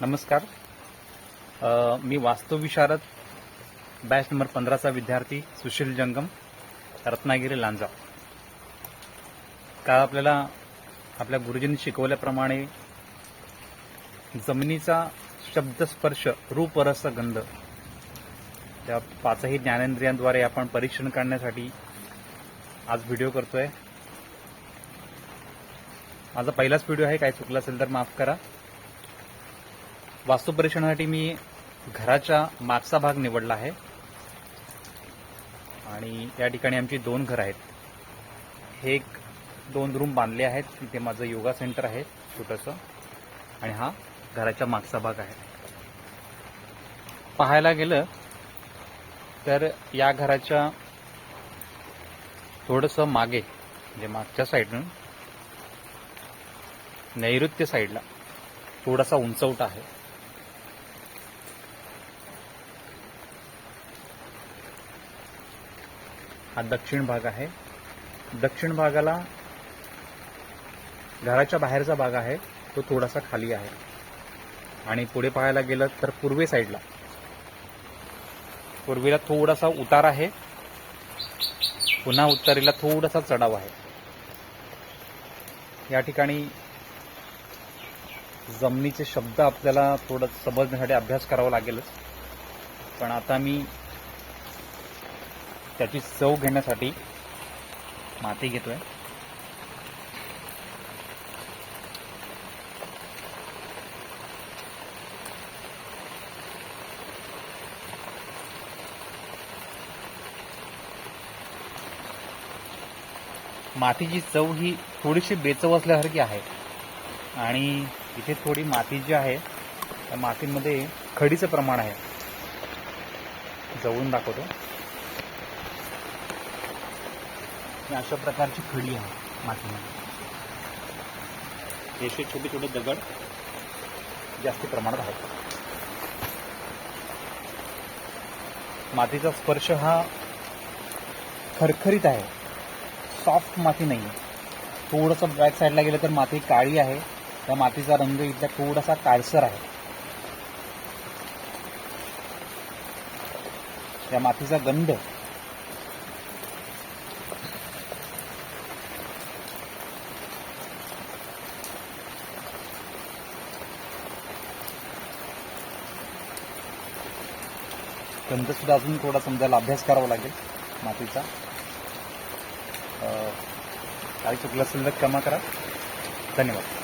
नमस्कार. अ, मी वास्तुविशारद batch number पंधराचा विद्यार्थी सुशील जंगम रत्नागिरी लांजा. काल आपल्याला आपल्या गुरुजींनी शिकवल्याप्रमाणे जमिनीचा शब्दस्पर्श रूपरस गंध त्या पाचही ज्ञानेंद्रियांद्वारे आपण परीक्षण करण्यासाठी आज व्हिडिओ करतोय. माझा पहिलाच व्हिडिओ आहे. काय चुकला असेल तर माफ करा. वास्तू परीक्षणासाठी मी घराच्या मागचा भाग निवडला आहे. आणि या ठिकाणी आमची दोन घरं आहेत. हे एक दोन रूम बांधले आहेत. तिथे माझं योगा सेंटर आहे छोटंसं. आणि हा घराच्या मागचा भाग आहे. पाहायला गेलं तर या घराच्या थोडंसं मागे म्हणजे मागच्या साईडनं नैऋत्य साईडला थोडासा उंचवटा आहे. हा दक्षिण भाग आहे. दक्षिण भागाला घराच्या बाहेरचा भाग आहे तो थोडासा खाली आहे. आणि पुढे पाहायला गेलं तर पूर्वे साईडला. पूर्वेला थोडासा उतार आहे. पुन्हा उत्तरेला थोडासा चढाव आहे. या ठिकाणी जमिनीचे शब्द आपल्याला थोडं समजण्यासाठी अभ्यास करावा लागेलच. पण आता मी त्याची चव घेण्यासाठी माती घेतोय. मातीची चव ही थोडीशी बेचव असल्यासारखी आहे. आणि इथे थोडी माती जी आहे त्या मातीमध्ये खडीचं प्रमाण आहे. जवळून दाखवतो. ही अशा प्रकारची खडी आहे मातीमध्ये. हे असे छोटे छोटे दगड जास्त प्रमाणात आहेत. मातीचा स्पर्श हा खरखरीत आहे. सॉफ्ट माती नाही आहे थोडंसं बॅक साईडला गेलं तर माती काळी आहे. त्या मातीचा रंग इथला थोडासा काळसर आहे. त्या मातीचा गंध त्यांचासुद्धा अजून थोडा समजायला अभ्यास करावा लागेल मातीचा. काही चुकलं असेल तर क्षमा करा. धन्यवाद.